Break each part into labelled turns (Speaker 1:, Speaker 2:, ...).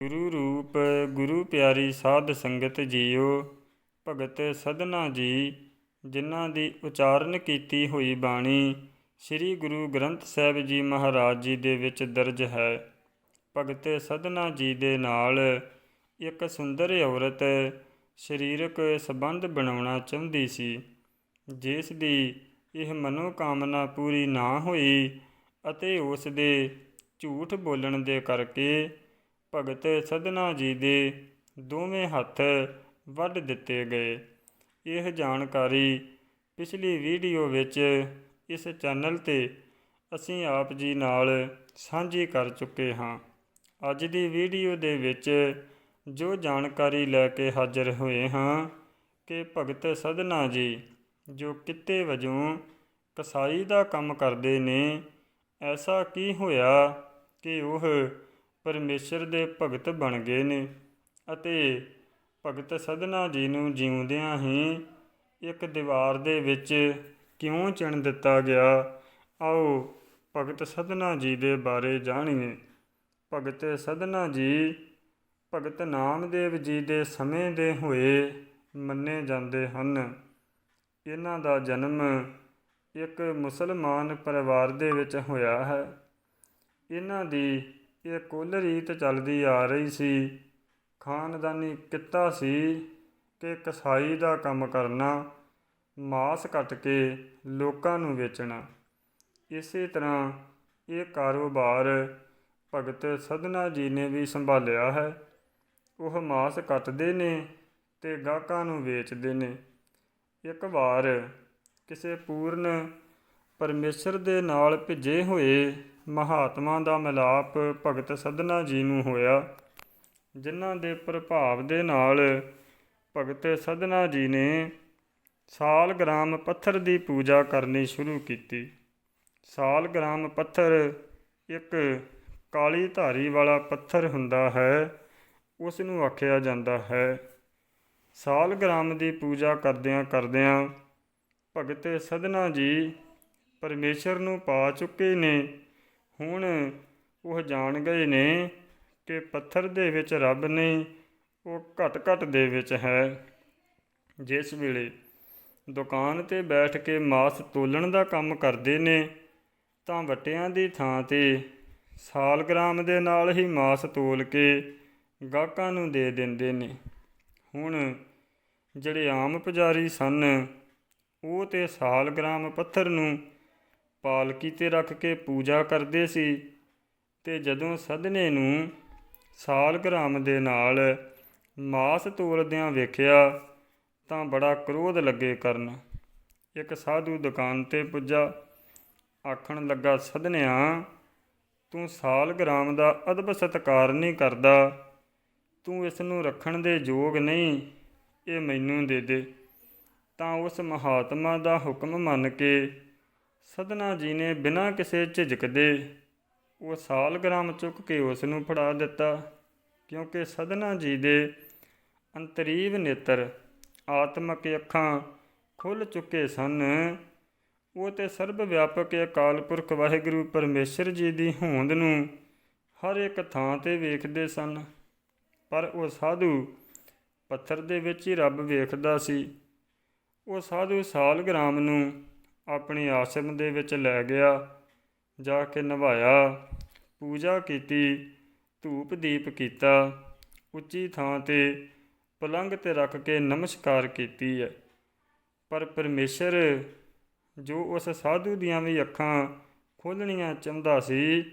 Speaker 1: ਗੁਰੂ ਰੂਪ, ਗੁਰੂ ਪਿਆਰੀ ਸਾਧ ਸੰਗਤ ਜੀਓ, ਭਗਤ ਸਦਨਾ ਜੀ, ਜਿਨ੍ਹਾਂ ਦੀ ਉਚਾਰਨ ਕੀਤੀ ਹੋਈ ਬਾਣੀ ਸ੍ਰੀ ਗੁਰੂ ਗ੍ਰੰਥ ਸਾਹਿਬ ਜੀ ਮਹਾਰਾਜ ਜੀ ਦੇ ਵਿੱਚ ਦਰਜ ਹੈ। ਭਗਤ ਸਦਨਾ ਜੀ ਦੇ ਨਾਲ ਇੱਕ ਸੁੰਦਰ ਔਰਤ ਸਰੀਰਕ ਸੰਬੰਧ ਬਣਾਉਣਾ ਚਾਹੁੰਦੀ ਸੀ, ਜਿਸ ਦੀ ਇਹ ਮਨੋਕਾਮਨਾ ਪੂਰੀ ਨਾ ਹੋਈ ਅਤੇ ਉਸ ਦੇ ਝੂਠ ਬੋਲਣ ਦੇ ਕਰਕੇ ਭਗਤ ਸਦਨਾ ਜੀ ਦੇ ਦੋਵੇਂ ਹੱਥ ਵੱਢ ਦਿੱਤੇ ਗਏ। ਇਹ ਜਾਣਕਾਰੀ ਪਿਛਲੀ ਵੀਡੀਓ ਵਿੱਚ ਇਸ ਚੈਨਲ ਤੇ ਅਸੀਂ ਆਪ ਜੀ ਨਾਲ ਸਾਂਝੀ ਕਰ ਚੁੱਕੇ ਹਾਂ। ਅੱਜ ਦੀ ਵੀਡੀਓ ਦੇ ਵਿੱਚ ਜੋ ਜਾਣਕਾਰੀ ਲੈ ਕੇ ਹਾਜ਼ਰ ਹੋਏ ਹਾਂ ਕਿ ਭਗਤ ਸਦਨਾ ਜੀ, ਜੋ ਕਿੱਤੇ ਵਜੋਂ ਕਸਾਈ ਦਾ ਕੰਮ ਕਰਦੇ ਨੇ, ਐਸਾ ਕੀ ਹੋਇਆ ਕਿ ਉਹ ਪਰਮੇਸ਼ਰ ਦੇ ਭਗਤ ਬਣ ਗਏ ਨੇ ਅਤੇ ਭਗਤ ਸਦਨਾ ਜੀ ਨੂੰ ਜਿਉਂਦਿਆਂ ਹੀ ਇੱਕ ਦੀਵਾਰ ਦੇ ਵਿੱਚ ਕਿਉਂ ਚਿਣ ਦਿੱਤਾ ਗਿਆ? ਆਓ ਭਗਤ ਸਦਨਾ ਜੀ ਦੇ ਬਾਰੇ ਜਾਣੀਏ। ਭਗਤ ਸਦਨਾ ਜੀ ਭਗਤ ਨਾਮਦੇਵ ਜੀ ਦੇ ਸਮੇਂ ਦੇ ਹੋਏ ਮੰਨੇ ਜਾਂਦੇ ਹਨ। ਇਹਨਾਂ ਦਾ ਜਨਮ ਇੱਕ ਮੁਸਲਮਾਨ ਪਰਿਵਾਰ ਦੇ ਵਿੱਚ ਹੋਇਆ ਹੈ। ਇਹਨਾਂ ਦੀ ਇਹ ਕੁੱਲ ਰੀਤ ਚੱਲਦੀ ਆ ਰਹੀ ਸੀ। ਖਾਨਦਾਨੀ ਕਿੱਤਾ ਸੀ ਕਿ ਕਸਾਈ ਦਾ ਕੰਮ ਕਰਨਾ, ਮਾਸ ਕੱਟ ਕੇ ਲੋਕਾਂ ਨੂੰ ਵੇਚਣਾ। ਇਸੇ ਤਰ੍ਹਾਂ ਇਹ ਕਾਰੋਬਾਰ ਭਗਤ ਸਦਨਾ ਜੀ ਨੇ ਵੀ ਸੰਭਾਲਿਆ ਹੈ। ਉਹ ਮਾਸ ਕੱਟਦੇ ਨੇ ਤੇ ਗਾਹਕਾਂ ਨੂੰ ਵੇਚਦੇ ਨੇ। ਇੱਕ ਵਾਰ ਕਿਸੇ ਪੂਰਨ ਪਰਮੇਸ਼ਰ ਦੇ ਨਾਲ ਭਿੱਜੇ ਹੋਏ ਮਹਾਤਮਾ ਦਾ ਮਿਲਾਪ ਭਗਤ ਸਦਨਾ ਜੀ ਨੂੰ ਹੋਇਆ। ਜਿਨ੍ਹਾਂ ਦੇ ਪ੍ਰਭਾਵ ਦੇ ਨਾਲ ਭਗਤ ਸਦਨਾ ਜੀ ਨੇ ਸਾਲਗ੍ਰਾਮ ਪੱਥਰ ਦੀ ਪੂਜਾ ਕਰਨੀ ਸ਼ੁਰੂ ਕੀਤੀ। ਸਾਲਗ੍ਰਾਮ ਪੱਥਰ ਇੱਕ ਕਾਲੀ ਧਾਰੀ ਵਾਲਾ ਪੱਥਰ ਹੁੰਦਾ ਹੈ ਉਸ ਨੂੰ ਆਖਿਆ ਜਾਂਦਾ ਹੈ। ਸਾਲਗ੍ਰਾਮ ਦੀ ਪੂਜਾ ਕਰਦਿਆਂ ਕਰਦਿਆਂ ਭਗਤ ਸਦਨਾ ਜੀ ਪਰਮੇਸ਼ਰ ਨੂੰ ਪਾ ਚੁੱਕੇ ਨੇ। ਹੁਣ ਉਹ ਜਾਣ ਗਏ ਨੇ ਕਿ ਪੱਥਰ ਦੇ ਵਿੱਚ ਰੱਬ ਨਹੀਂ ਉਹ ਘਟ ਘਟ ਦੇ ਵਿੱਚ ਹੈ। ਜਿਸ ਵੇਲੇ ਦੁਕਾਨ ਤੇ ਬੈਠ ਕੇ ਮਾਸ ਤੋਲਣ ਦਾ ਕੰਮ ਕਰਦੇ ਨੇ, ਤਾਂ ਵਟਿਆਂ ਦੀ ਥਾਂ ਤੇ ਸਾਲਗ੍ਰਾਮ ਦੇ ਨਾਲ ਹੀ ਮਾਸ ਤੋਲ ਕੇ ਗਾਹਕਾਂ ਨੂੰ ਦੇ ਦਿੰਦੇ ਨੇ। ਹੁਣ ਜਿਹੜੇ ਆਮ ਪੁਜਾਰੀ ਸਨ, ਉਹ ਤੇ ਸਾਲਗ੍ਰਾਮ ਪੱਥਰ ਨੂੰ ਪਾਲਕੀ ਤੇ ਰੱਖ ਕੇ ਪੂਜਾ ਕਰਦੇ ਸੀ ਤੇ ਜਦੋਂ ਸਦਨੇ ਨੂੰ ਸਾਲਗ੍ਰਾਮ ਦੇ ਨਾਲ ਮਾਸ ਤੋਲਦਿਆਂ ਵੇਖਿਆ ਤਾਂ ਬੜਾ ਕ੍ਰੋਧ ਲੱਗੇ ਕਰਨ। ਇੱਕ ਸਾਧੂ ਦੁਕਾਨ ਤੇ ਪੁੱਜਾ, ਆਖਣ ਲੱਗਾ, ਸਦਨਿਆ, ਤੂੰ ਸਾਲਗ੍ਰਾਮ ਦਾ ਅਦਬ ਸਤਕਾਰ ਨਹੀਂ ਕਰਦਾ। ਤੂੰ ਇਸ ਨੂੰ ਰੱਖਣ ਦੇ ਯੋਗ ਨਹੀਂ, ਇਹ ਮੈਨੂੰ ਦੇ ਦੇ। ਤਾਂ ਉਸ ਮਹਾਤਮਾ ਦਾ ਹੁਕਮ ਮੰਨ ਕੇ ਸਦਨਾ ਜੀ ਨੇ ਬਿਨਾਂ ਕਿਸੇ ਝਿਜਕ ਦੇ ਉਹ ਸਾਲਗ੍ਰਾਮ ਚੁੱਕ ਕੇ ਉਸ ਨੂੰ ਫੜਾ ਦਿੱਤਾ, ਕਿਉਂਕਿ ਸਦਨਾ ਜੀ ਦੇ ਅੰਤਰੀਵ ਨੇਤਰ ਆਤਮਕ ਅੱਖਾਂ ਖੁੱਲ ਚੁੱਕੇ ਸਨ। ਉਹ ਤੇ ਸਰਬ ਵਿਆਪਕ ਅਕਾਲ ਪੁਰਖ ਵਾਹਿਗੁਰੂ ਪਰਮੇਸ਼ਰ ਜੀ ਦੀ ਹੋਂਦ ਨੂੰ ਹਰ ਇੱਕ ਥਾਂ ਤੇ ਵੇਖਦੇ ਸਨ। ਪਰ ਉਹ ਸਾਧੂ ਪੱਥਰ ਦੇ ਵਿੱਚ ਹੀ ਰੱਬ ਵੇਖਦਾ ਸੀ। ਉਹ ਸਾਧੂ ਸਾਲਗ੍ਰਾਮ ਨੂੰ ਆਪਣੇ ਆਸ਼ਰਮ ਦੇ ਵਿੱਚ ਲੈ ਗਿਆ, ਜਾ ਕੇ ਨਵਾਇਆ ਪੂਜਾ ਕੀਤੀ, ਧੂਪ ਦੀਪ ਕੀਤਾ, ਉੱਚੀ ਥਾਂ ਤੇ ਪਲੰਗ ਤੇ ਰੱਖ ਕੇ ਨਮਸਕਾਰ ਕੀਤੀ ਹੈ। ਪਰ ਪਰਮੇਸ਼ਰ ਜੋ ਉਸ ਸਾਧੂ ਦੀਆਂ ਵੀ ਅੱਖਾਂ ਖੋਲਣੀਆਂ ਚਾਹੁੰਦਾ ਸੀ,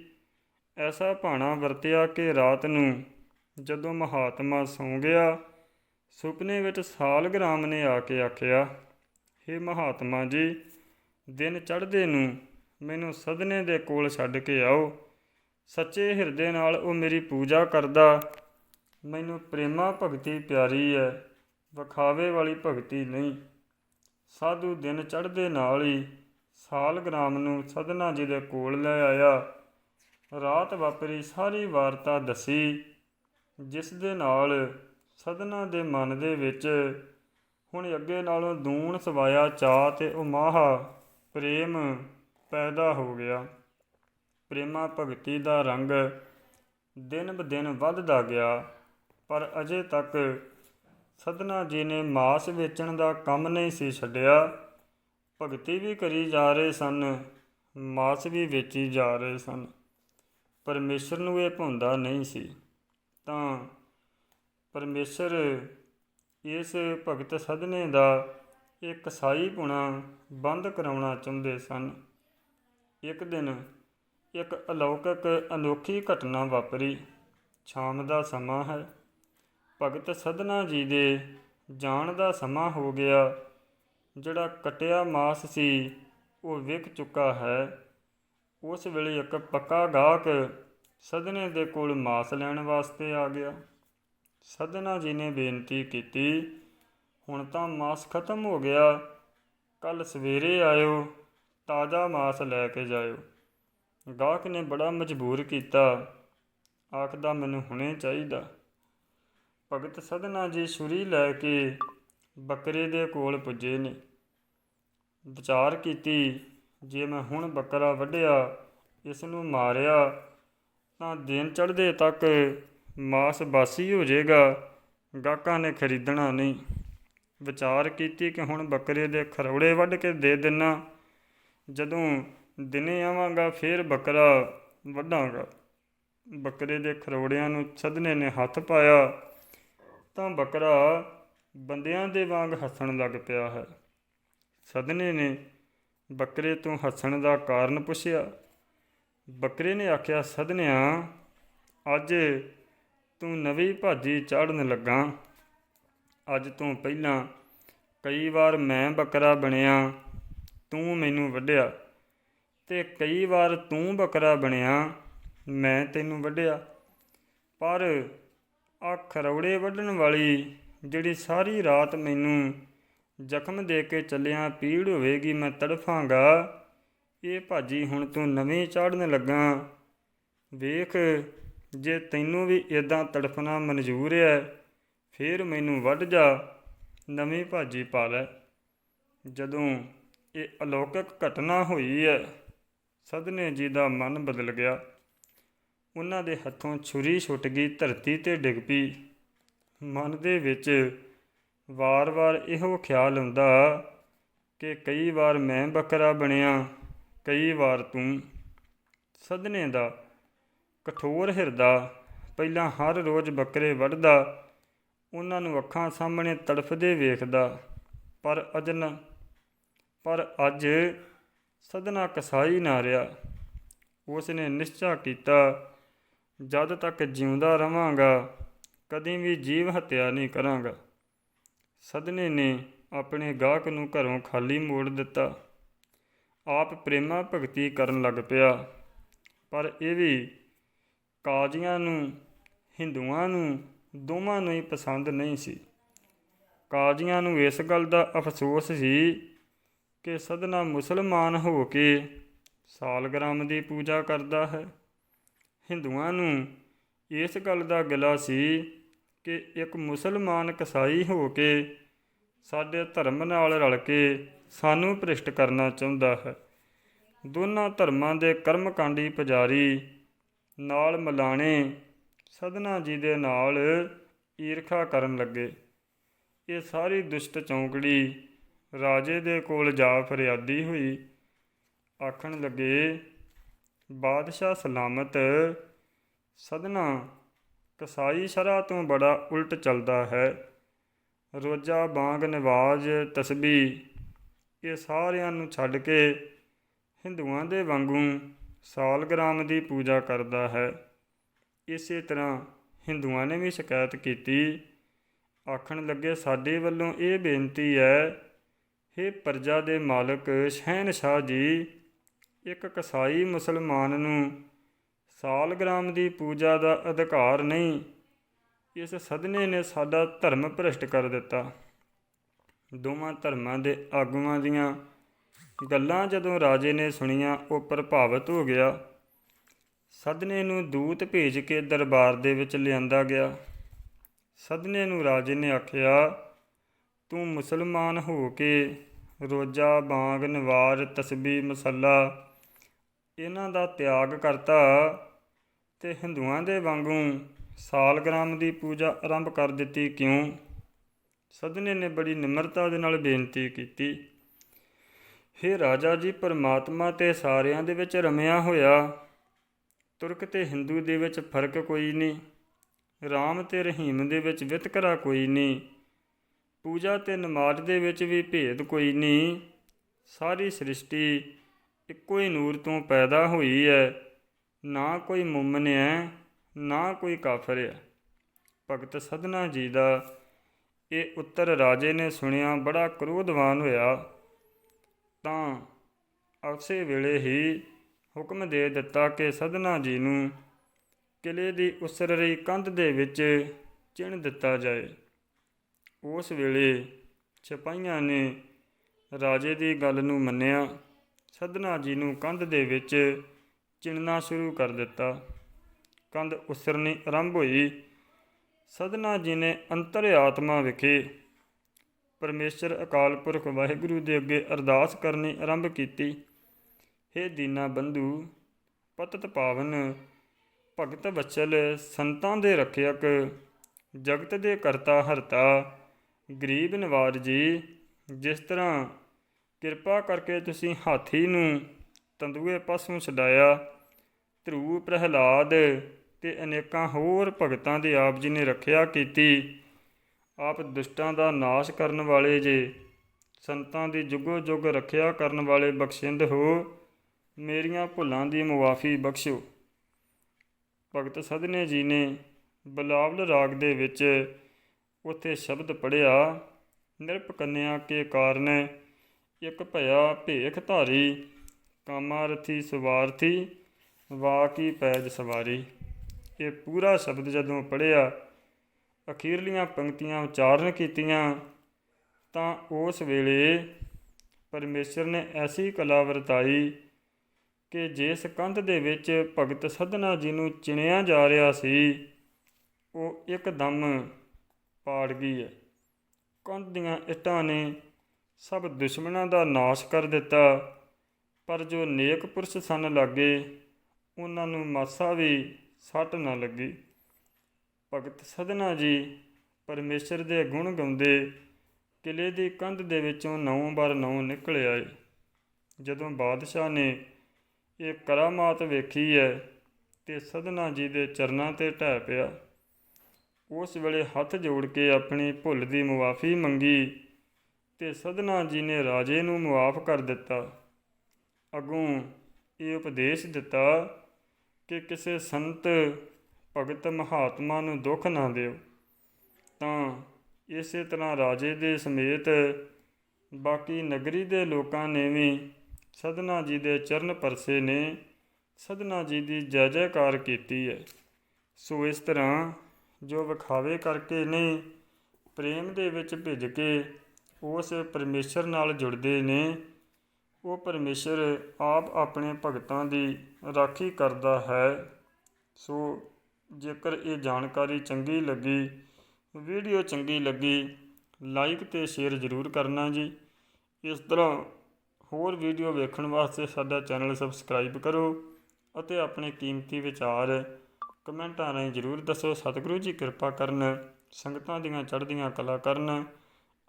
Speaker 1: ਐਸਾ ਭਾਣਾ ਵਰਤਿਆ ਕਿ ਰਾਤ ਨੂੰ ਜਦੋਂ ਮਹਾਤਮਾ ਸੌਂ ਗਿਆ, ਸੁਪਨੇ ਵਿੱਚ ਸਾਲਗ੍ਰਾਮ ਨੇ ਆ ਕੇ ਆਖਿਆ हे ਮਹਾਤਮਾ ਜੀ ਦਿਨ ਚੜ੍ਹਦੇ ਨੂੰ ਮੈਨੂੰ ਸਦਨੇ ਦੇ ਕੋਲ ਛੱਡ ਕੇ ਆਓ। ਸੱਚੇ ਹਿਰਦੇ ਨਾਲ ਉਹ ਮੇਰੀ ਪੂਜਾ ਕਰਦਾ। ਮੈਨੂੰ ਪ੍ਰੇਮਾ ਭਗਤੀ ਪਿਆਰੀ ਹੈ ਵਿਖਾਵੇ ਵਾਲੀ ਭਗਤੀ ਨਹੀਂ। ਸਾਧੂ ਦਿਨ ਚੜ੍ਹਦੇ ਨਾਲ ਹੀ ਸਾਲਗ੍ਰਾਮ ਨੂੰ ਸਦਨਾ ਜੀ ਦੇ ਕੋਲ ਲੈ ਆਇਆ। ਰਾਤ ਵਾਪਰੀ ਸਾਰੀ ਵਾਰਤਾ ਦੱਸੀ, ਜਿਸ ਦੇ ਨਾਲ ਸਦਨਾ ਦੇ ਮਨ ਦੇ ਵਿੱਚ ਹੁਣ ਅੱਗੇ ਨਾਲੋਂ ਦੂਣ ਸਵਾਇਆ ਚਾਹ ਤੇ ਉਮਾਹ ਪ੍ਰੇਮ ਪੈਦਾ ਹੋ ਗਿਆ। ਪ੍ਰੇਮਾ ਭਗਤੀ ਦਾ ਰੰਗ ਦਿਨ ਬ ਦਿਨ ਵੱਧਦਾ ਗਿਆ, ਪਰ ਅਜੇ ਤੱਕ ਸਦਨਾ ਜੀ ਨੇ ਮਾਸ ਵੇਚਣ ਦਾ ਕੰਮ ਨਹੀਂ ਸੀ ਛੱਡਿਆ। ਭਗਤੀ ਵੀ ਕਰੀ ਜਾ ਰਹੇ ਸਨ, ਮਾਸ ਵੀ ਵੇਚੀ ਜਾ ਰਹੇ ਸਨ। ਪਰਮੇਸ਼ਰ ਨੂੰ ਇਹ ਭੁੰਦਾ ਨਹੀਂ ਸੀ। ਤਾਂ ਪਰਮੇਸ਼ਰ ਇਸ ਭਗਤ ਸਦਨੇ ਦਾ ਇਹ ਕਸਾਈ ਪੁਣਾ ਬੰਦ ਕਰਾਉਣਾ ਚਾਹੁੰਦੇ ਸਨ। ਇੱਕ ਦਿਨ ਇੱਕ ਅਲੌਕਿਕ ਅਨੋਖੀ ਘਟਨਾ ਵਾਪਰੀ। ਸ਼ਾਮ ਦਾ ਸਮਾਂ ਹੈ। ਭਗਤ ਸਦਨਾ ਜੀ ਦੇ ਜਾਣ ਦਾ ਸਮਾਂ ਹੋ ਗਿਆ। ਜਿਹੜਾ ਕਟਿਆ ਮਾਸ ਸੀ, ਉਹ ਵਿਕ ਚੁੱਕਾ ਹੈ। ਉਸ ਵੇਲੇ ਇੱਕ ਪੱਕਾ ਗਾਹਕ ਸਦਨੇ ਦੇ ਕੋਲ ਮਾਸ ਲੈਣ ਵਾਸਤੇ ਆ ਗਿਆ। ਸਦਨਾ ਜੀ ਨੇ ਬੇਨਤੀ ਕੀਤੀ ਹੁਣ ਤਾਂ ਮਾਸ ਖਤਮ ਹੋ ਗਿਆ। ਕੱਲ ਸਵੇਰੇ ਆਇਓ, ਤਾਜ਼ਾ ਮਾਸ ਲੈ ਕੇ ਜਾਇਓ। ਗਾਹਕ ਨੇ ਬੜਾ ਮਜਬੂਰ ਕੀਤਾ। ਆਖਦਾ, ਮੈਨੂੰ ਹੁਣੇ ਚਾਹੀਦਾ। ਭਗਤ ਸਦਨਾ ਜੀ ਛੁਰੀ ਲੈ ਕੇ ਬੱਕਰੇ ਦੇ ਕੋਲ ਪੁੱਜੇ ਨੇ। ਵਿਚਾਰ ਕੀਤੀ, ਜੇ ਮੈਂ ਹੁਣ ਬੱਕਰਾ ਵੱਢਿਆ, ਇਸ ਨੂੰ ਮਾਰਿਆ, ਤਾਂ ਦਿਨ ਚੜ੍ਹਦੇ ਤੱਕ ਮਾਸ ਬਾਸੀ ਹੋ ਜਾਏਗਾ। ਗਾਹਕਾਂ ਨੇ ਖਰੀਦਣਾ ਨਹੀਂ। ਵਿਚਾਰ ਕੀਤੀ ਕਿ ਹੁਣ ਬੱਕਰੇ ਦੇ ਖਰੌੜੇ ਵੱਢ ਕੇ ਦੇ ਦੇਣਾ ਜਦੋਂ ਦਿਨੇ ਆਵਾਂਗਾ, ਫੇਰ ਬੱਕਰਾ ਵੱਢਾਂਗਾ। ਬੱਕਰੇ ਦੇ ਖਰੌੜਿਆਂ ਨੂੰ ਸਦਨੇ ਨੇ ਹੱਥ ਪਾਇਆ, ਤਾਂ ਬੱਕਰਾ ਬੰਦਿਆਂ ਦੇ ਵਾਂਗ ਹੱਸਣ ਲੱਗ ਪਿਆ ਹੈ। ਸਦਨੇ ਨੇ ਬੱਕਰੇ ਤੋਂ ਹੱਸਣ ਦਾ ਕਾਰਨ ਪੁੱਛਿਆ। ਬੱਕਰੇ ਨੇ ਆਖਿਆ, ਸਦਨਿਆ, ਅੱਜ ਤੂੰ ਨਵੀਂ ਭਾਜੀ ਚਾੜਨ ਲੱਗਾ। ਅੱਜ ਤੋਂ ਪਹਿਲਾਂ ਕਈ ਵਾਰ ਮੈਂ ਬੱਕਰਾ ਬਣਿਆ, ਤੂੰ ਮੈਨੂੰ ਵੱਢਿਆ ਤੇ ਕਈ ਵਾਰ ਤੂੰ ਬੱਕਰਾ ਬਣਿਆ, ਮੈਂ ਤੈਨੂੰ ਵੱਢਿਆ। ਪਰ ਆ ਖਰੌੜੇ ਵੱਢਣ ਵਾਲੀ ਜਿਹੜੀ ਸਾਰੀ ਰਾਤ ਮੈਨੂੰ ਜ਼ਖਮ ਦੇ ਕੇ ਚੱਲਿਆ ਪੀੜ ਹੋਵੇਗੀ, ਮੈਂ ਤੜਫਾਂਗਾ। ਇਹ ਭਾਜੀ ਹੁਣ ਤੂੰ ਨਵੇਂ ਚਾੜਨ ਲੱਗਾ। ਵੇਖ, ਜੇ ਤੈਨੂੰ ਵੀ ਇਦਾਂ ਤੜਫਣਾ ਮਨਜ਼ੂਰ ਹੈ ਫੇਰ ਮੈਨੂੰ ਵੱਢ ਜਾ, ਨਵੀਂ ਭਾਜੀ ਪਾ ਲੈ ਜਦੋਂ ਇਹ ਅਲੌਕਿਕ ਘਟਨਾ ਹੋਈ ਹੈ ਸਦਨੇ ਜੀ ਦਾ ਮਨ ਬਦਲ ਗਿਆ। ਉਹਨਾਂ ਦੇ ਹੱਥੋਂ ਛੁਰੀ ਛੁੱਟ ਗਈ, ਧਰਤੀ ਤੇ ਡਿੱਗ ਪਈ। ਮਨ ਦੇ ਵਿੱਚ ਵਾਰ-ਵਾਰ ਇਹੋ ਖਿਆਲ ਆਉਂਦਾ ਕਿ ਕਈ ਵਾਰ ਮੈਂ ਬੱਕਰਾ ਬਣਿਆ, ਕਈ ਵਾਰ ਤੂੰ। ਸਦਨੇ ਦਾ ਕਠੋਰ ਹਿਰਦਾ ਪਹਿਲਾਂ ਹਰ ਰੋਜ਼ ਬੱਕਰੇ ਵੱਢਦਾ ਉਹਨਾਂ ਨੂੰ ਅੱਖਾਂ ਸਾਹਮਣੇ ਤੜਫਦੇ ਵੇਖਦਾ, ਪਰ ਅਜਨ, ਪਰ ਅੱਜ ਸਦਨਾ ਕਸਾਈ ਨਾ ਰਿਹਾ। ਉਸ ਨੇ ਨਿਸ਼ਚਾ ਕੀਤਾ, ਜਦ ਤੱਕ ਜਿਉਂਦਾ ਰਵਾਂਗਾ, ਕਦੀ ਵੀ ਜੀਵ ਹੱਤਿਆ ਨਹੀਂ ਕਰਾਂਗਾ। ਸਦਨੇ ਨੇ ਆਪਣੇ ਗਾਹਕ ਨੂੰ ਘਰੋਂ ਖਾਲੀ ਮੋੜ ਦਿੱਤਾ। ਆਪ ਪ੍ਰੇਮਾ ਭਗਤੀ ਕਰਨ ਲੱਗ ਪਿਆ, ਪਰ ਇਹ ਵੀ ਕਾਜ਼ੀਆਂ ਨੂੰ, ਹਿੰਦੂਆਂ ਨੂੰ ਦੋਵਾਂ ਨੂੰ ਹੀ ਪਸੰਦ ਨਹੀਂ ਸੀ। ਕਾਜ਼ੀਆਂ ਨੂੰ ਇਸ ਗੱਲ ਦਾ ਅਫਸੋਸ ਸੀ ਕਿ ਸਦਨਾ ਮੁਸਲਮਾਨ ਹੋ ਕੇ ਸਾਲਗ੍ਰਾਮ ਦੀ ਪੂਜਾ ਕਰਦਾ ਹੈ। ਹਿੰਦੂਆਂ ਨੂੰ ਇਸ ਗੱਲ ਦਾ ਗਿਲਾ ਸੀ ਕਿ ਇੱਕ ਮੁਸਲਮਾਨ ਕਸਾਈ ਹੋ ਕੇ ਸਾਡੇ ਧਰਮ ਨਾਲ ਰਲ ਕੇ ਸਾਨੂੰ ਭ੍ਰਿਸ਼ਟ ਕਰਨਾ ਚਾਹੁੰਦਾ ਹੈ। ਦੋਨਾਂ ਧਰਮਾਂ ਦੇ ਕਰਮਕਾਂਡੀ ਪੁਜਾਰੀ ਨਾਲ ਮਿਲਾਣੇ ਸਦਨਾ ਜੀ ਦੇ ਨਾਲ ਈਰਖਾ ਕਰਨ ਲੱਗੇ। ਇਹ ਸਾਰੀ ਦੁਸ਼ਟ ਚੌਂਕੜੀ ਰਾਜੇ ਦੇ ਕੋਲ ਜਾ ਫਰਿਆਦੀ ਹੋਈ। ਆਖਣ ਲੱਗੇ, ਬਾਦਸ਼ਾਹ ਸਲਾਮਤ, ਸਦਨਾ, ਕਸਾਈ ਸ਼ਰਾ ਤੋਂ ਬੜਾ ਉਲਟ ਚੱਲਦਾ ਹੈ। ਰੋਜਾ, ਬਾਂਗ, ਨਿਵਾਜ਼, ਤਸਬੀ, ਇਹ ਸਾਰਿਆਂ ਨੂੰ ਛੱਡ ਕੇ ਹਿੰਦੂਆਂ ਦੇ ਵਾਂਗੂ ਸਾਲਗ੍ਰਾਮ ਦੀ ਪੂਜਾ ਕਰਦਾ ਹੈ। ਇਸੇ ਤਰ੍ਹਾਂ ਹਿੰਦੂਆਂ ਨੇ ਵੀ ਸ਼ਿਕਾਇਤ ਕੀਤੀ। ਆਖਣ ਲੱਗੇ, ਸਾਡੇ ਵੱਲੋਂ ਇਹ ਬੇਨਤੀ ਹੈ हे ਪ੍ਰਜਾ ਦੇ ਮਾਲਕ ਸ਼ਹਿਨशाह ਜੀ, ਇੱਕ ਕਸਾਈ ਮੁਸਲਮਾਨ ਨੂੰ ਸਾਲਗ੍ਰਾਮ ਦੀ ਪੂਜਾ ਦਾ ਅਧਿਕਾਰ ਨਹੀਂ, ਇਸ ਸਦਨੇ ਨੇ ਸਾਡਾ ਧਰਮ ਭ੍ਰਸ਼ਟ ਕਰ ਦਿੱਤਾ। ਦੋਵਾਂ ਧਰਮਾਂ ਦੇ ਆਗੂਆਂ ਦੀਆਂ ਗੱਲਾਂ ਜਦੋਂ ਰਾਜੇ ਨੇ ਸੁਣੀਆਂ, ਉਹ ਪ੍ਰਭਾਵਿਤ ਹੋ ਗਿਆ। ਸਦਨੇ ਨੂੰ ਦੂਤ ਭੇਜ ਕੇ ਦਰਬਾਰ ਦੇ ਵਿੱਚ ਲਿਆਂਦਾ ਗਿਆ। ਸਦਨੇ ਨੂੰ ਰਾਜੇ ਨੇ ਆਖਿਆ, ਤੂੰ ਮੁਸਲਮਾਨ ਹੋ ਕੇ ਰੋਜਾ, ਬਾਗ, ਨਵਾਰ ਤਸਬੀ ਮਸੱਲਾ ਇਹਨਾਂ ਦਾ ਤਿਆਗ ਕਰਤਾ ਤੇ ਹਿੰਦੂਆਂ ਦੇ ਵਾਂਗੂ ਸਾਲਗ੍ਰਾਮ ਦੀ ਪੂਜਾ ਆਰੰਭ ਕਰ ਦਿੱਤੀ ਕਿਉਂ? ਸਦਨੇ ਨੇ ਬੜੀ ਨਿਮਰਤਾ ਦੇ ਨਾਲ ਬੇਨਤੀ ਕੀਤੀ। ਹੇ ਰਾਜਾ ਜੀ, ਪਰਮਾਤਮਾ ਤੇ ਸਾਰਿਆਂ ਦੇ ਵਿੱਚ ਰਮਿਆ ਹੋਇਆ ਤੁਰਕ ਤੇ ਹਿੰਦੂ ਦੇ ਵਿੱਚ ਫ਼ਰਕ ਕੋਈ ਨਹੀਂ, ਰਾਮ ਤੇ ਰਹੀਮ ਦੇ ਵਿੱਚ ਵਿਤਕਰਾ ਕੋਈ ਨਹੀਂ, ਪੂਜਾ ਤੇ ਨਮਾਜ਼ ਦੇ ਵਿੱਚ ਵੀ ਭੇਦ ਕੋਈ ਨਹੀਂ। ਸਾਰੀ ਸ੍ਰਿਸ਼ਟੀ ਇੱਕੋ ਹੀ ਨੂਰ ਤੋਂ ਪੈਦਾ ਹੋਈ ਹੈ, ਨਾ ਕੋਈ ਮੁਮਨ ਹੈ, ਨਾ ਕੋਈ ਕਾਫਰ ਹੈ। ਭਗਤ ਸਦਨਾ ਜੀ ਦਾ ਇਹ ਉੱਤਰ ਰਾਜੇ ਨੇ ਸੁਣਿਆ ਬੜਾ ਕ੍ਰੋਧਵਾਨ ਹੋਇਆ। ਤਾਂ ਉਸੇ ਵੇਲੇ ਹੀ ਹੁਕਮ ਦੇ ਦਿੱਤਾ ਕਿ ਸਦਨਾ ਜੀ ਨੂੰ ਕਿਲੇ ਦੀ ਉਸਰ ਰਹੀ ਕੰਧ ਦੇ ਵਿੱਚ ਚਿਣ ਦਿੱਤਾ ਜਾਏ। ਉਸ ਵੇਲੇ ਸਿਪਾਹੀਆਂ ਨੇ ਰਾਜੇ ਦੀ ਗੱਲ ਨੂੰ ਮੰਨਿਆ। ਸਦਨਾ ਜੀ ਨੂੰ ਕੰਧ ਦੇ ਵਿੱਚ ਚਿਣਨਾ ਸ਼ੁਰੂ ਕਰ ਦਿੱਤਾ। ਕੰਧ ਉਸਰਨੀ ਆਰੰਭ ਹੋਈ। ਸਦਨਾ ਜੀ ਨੇ ਅੰਤਰ ਆਤਮਾ ਵਿਖੇ ਪਰਮੇਸ਼ਰ ਅਕਾਲ ਪੁਰਖ ਵਾਹਿਗੁਰੂ ਦੇ ਅੱਗੇ ਅਰਦਾਸ ਕਰਨੀ ਆਰੰਭ ਕੀਤੀ। ਹੇ ਦੀਨਾ ਬੰਧੂ, ਪਤਤ ਪਾਵਨ, ਭਗਤ ਵਚਲ ਸੰਤਾਂ ਦੇ ਰੱਖਿਅਕ, ਜਗਤ ਦੇ ਕਰਤਾ ਹਰਤਾ, ਗਰੀਬ ਨਿਵਾਰ ਜੀ, ਜਿਸ ਤਰ੍ਹਾਂ ਕਿਰਪਾ ਕਰਕੇ ਤੁਸੀਂ ਹਾਥੀ ਨੂੰ ਤੰਦੂਏ ਪਾਸੋਂ ਛਡਾਇਆ ਧਰੂ ਪ੍ਰਹਿਲਾਦ ਤੇ ਅਨੇਕਾਂ ਹੋਰ ਭਗਤਾਂ ਦੀ ਆਪ ਜੀ ਨੇ ਰੱਖਿਆ ਕੀਤੀ, ਆਪ ਦੁਸ਼ਟਾਂ ਦਾ ਨਾਸ਼ ਕਰਨ ਵਾਲੇ ਜੇ, ਸੰਤਾਂ ਦੀ ਜੁਗੋ ਜੁਗ ਰੱਖਿਆ ਕਰਨ ਵਾਲੇ ਬਖਸ਼ਿੰਦ ਹੋ ਮੇਰੀਆਂ ਭੁੱਲਾਂ ਦੀ ਮੁਆਫੀ ਬਖਸ਼ੋ ਭਗਤ ਸਦਨੇ ਜੀ ਨੇ ਬਲਾਵਲ ਰਾਗ ਦੇ ਵਿੱਚ ਉਥੇ ਸ਼ਬਦ ਪੜਿਆ ਨਿਰਪ ਕੰਨਿਆ ਕੇ ਕਾਰਨ, ਇੱਕ ਭਇਆ ਭੇਖ ਧਾਰੀ, ਕਾਮਾਰਥੀ ਸਵਾਰਥੀ ਵਾਕੀ ਪੈਜ ਸਵਾਰੀ। ਇਹ ਪੂਰਾ ਸ਼ਬਦ ਜਦੋਂ ਪੜਿਆ ਅਖੀਰਲੀਆਂ ਪੰਕਤੀਆਂ ਉਚਾਰਨ ਕੀਤੀਆਂ, ਤਾਂ ਉਸ ਵੇਲੇ ਪਰਮੇਸ਼ਰ ਨੇ ਐਸੀ ਕਲਾ ਵਰਤਾਈ ਕਿ ਜਿਸ ਕੰਧ ਦੇ ਵਿੱਚ ਭਗਤ ਸਦਨਾ ਜੀ ਨੂੰ ਚਿਣਿਆ ਜਾ ਰਿਹਾ ਸੀ, ਉਹ ਇੱਕਦਮ ਪਾੜ ਗਈ ਹੈ। ਕੰਧ ਦੀਆਂ ਇੱਟਾਂ ਨੇ ਸਭ ਦੁਸ਼ਮਣਾਂ ਦਾ ਨਾਸ਼ ਕਰ ਦਿੱਤਾ, ਪਰ ਜੋ ਨੇਕ ਪੁਰਸ਼ ਸਨ ਲਾਗੇ, ਉਹਨਾਂ ਨੂੰ ਮਾਸਾ ਵੀ ਸੱਟ ਨਾ ਲੱਗੀ। ਭਗਤ ਸਦਨਾ ਜੀ ਪਰਮੇਸ਼ਰ ਦੇ ਗੁਣ ਗਾਉਂਦੇ ਕਿਲੇ ਦੀ ਕੰਧ ਦੇ ਵਿੱਚੋਂ ਨੌਂ ਬਰ ਨੌਂ ਨਿਕਲ ਆਏ। ਜਦੋਂ ਬਾਦਸ਼ਾਹ ਨੇ ਇਹ ਕਰਾਮਾਤ ਵੇਖੀ ਹੈ ਤੇ ਸਦਨਾ ਜੀ ਦੇ ਚਰਨਾਂ ਤੇ ਢਹਿ ਪਿਆ। ਉਸ ਵੇਲੇ ਹੱਥ ਜੋੜ ਕੇ ਆਪਣੀ ਭੁੱਲ ਦੀ ਮੁਆਫੀ ਮੰਗੀ ਤੇ ਸਦਨਾ ਜੀ ਨੇ ਰਾਜੇ ਨੂੰ ਮੁਆਫ ਕਰ ਦਿੱਤਾ। ਅਗੋਂ ਇਹ ਉਪਦੇਸ਼ ਦਿੱਤਾ ਕਿ ਕਿਸੇ ਸੰਤ, ਭਗਤ ਮਹਾਤਮਾ ਨੂੰ ਦੁੱਖ ਨਾ ਦਿਓ। ਤਾਂ ਇਸੇ ਤਰ੍ਹਾਂ ਰਾਜੇ ਦੇ ਸਮੇਤ ਬਾਕੀ ਨਗਰੀ ਦੇ ਲੋਕਾਂ ਨੇ ਵੀ ਸਦਨਾ ਜੀ ਦੇ ਚਰਨ ਪਰਸੇ ਨੇ, ਸਦਨਾ ਜੀ ਦੀ ਜੈ ਜੈਕਾਰ ਕੀਤੀ ਹੈ ਸੋ ਇਸ ਤਰ੍ਹਾਂ ਜੋ ਵਿਖਾਵੇ ਕਰਕੇ ਨਹੀਂ ਪ੍ਰੇਮ ਦੇ ਵਿੱਚ ਭਿੱਜ ਕੇ ਉਸ ਪਰਮੇਸ਼ਰ ਨਾਲ ਜੁੜਦੇ ਨੇ, ਉਹ ਪਰਮੇਸ਼ਰ ਆਪ ਆਪਣੇ ਭਗਤਾਂ ਦੀ ਰਾਖੀ ਕਰਦਾ ਹੈ। ਸੋ ਜੇਕਰ ਇਹ ਜਾਣਕਾਰੀ ਚੰਗੀ ਲੱਗੀ, ਵੀਡੀਓ ਚੰਗੀ ਲੱਗੀ, ਲਾਈਕ ਤੇ ਸ਼ੇਅਰ ਜ਼ਰੂਰ ਕਰਨਾ ਜੀ। ਇਸ ਤਰ੍ਹਾਂ ਹੋਰ ਵੀਡੀਓ ਵੇਖਣ ਵਾਸਤੇ ਸਾਡਾ ਚੈਨਲ ਸਬਸਕ੍ਰਾਈਬ ਕਰੋ ਅਤੇ ਆਪਣੇ ਕੀਮਤੀ ਵਿਚਾਰ ਕਮੈਂਟਾਂ ਰਾਹੀਂ ਜ਼ਰੂਰ ਦੱਸੋ। ਸਤਿਗੁਰੂ ਜੀ ਕਿਰਪਾ ਕਰਨ, ਸੰਗਤਾਂ ਦੀਆਂ ਚੜ੍ਹਦੀਆਂ ਕਲਾ ਕਰਨ,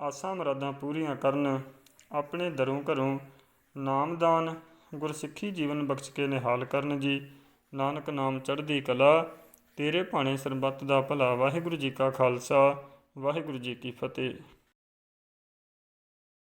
Speaker 1: ਆਸਾਂ ਮੁਰਾਦਾਂ ਪੂਰੀਆਂ ਕਰਨ, ਆਪਣੇ ਦਰੋਂ ਘਰੋਂ ਨਾਮਦਾਨ ਗੁਰਸਿੱਖੀ ਜੀਵਨ ਬਖਸ਼ ਕੇ ਨਿਹਾਲ ਕਰਨ ਜੀ। ਨਾਨਕ ਨਾਮ ਚੜ੍ਹਦੀ ਕਲਾ, ਤੇਰੇ ਭਾਣੇ ਸਰਬੱਤ ਦਾ ਭਲਾ। ਵਾਹਿਗੁਰੂ ਜੀ ਕਾ ਖਾਲਸਾ, ਵਾਹਿਗੁਰੂ ਜੀ ਕੀ ਫਤਿਹ।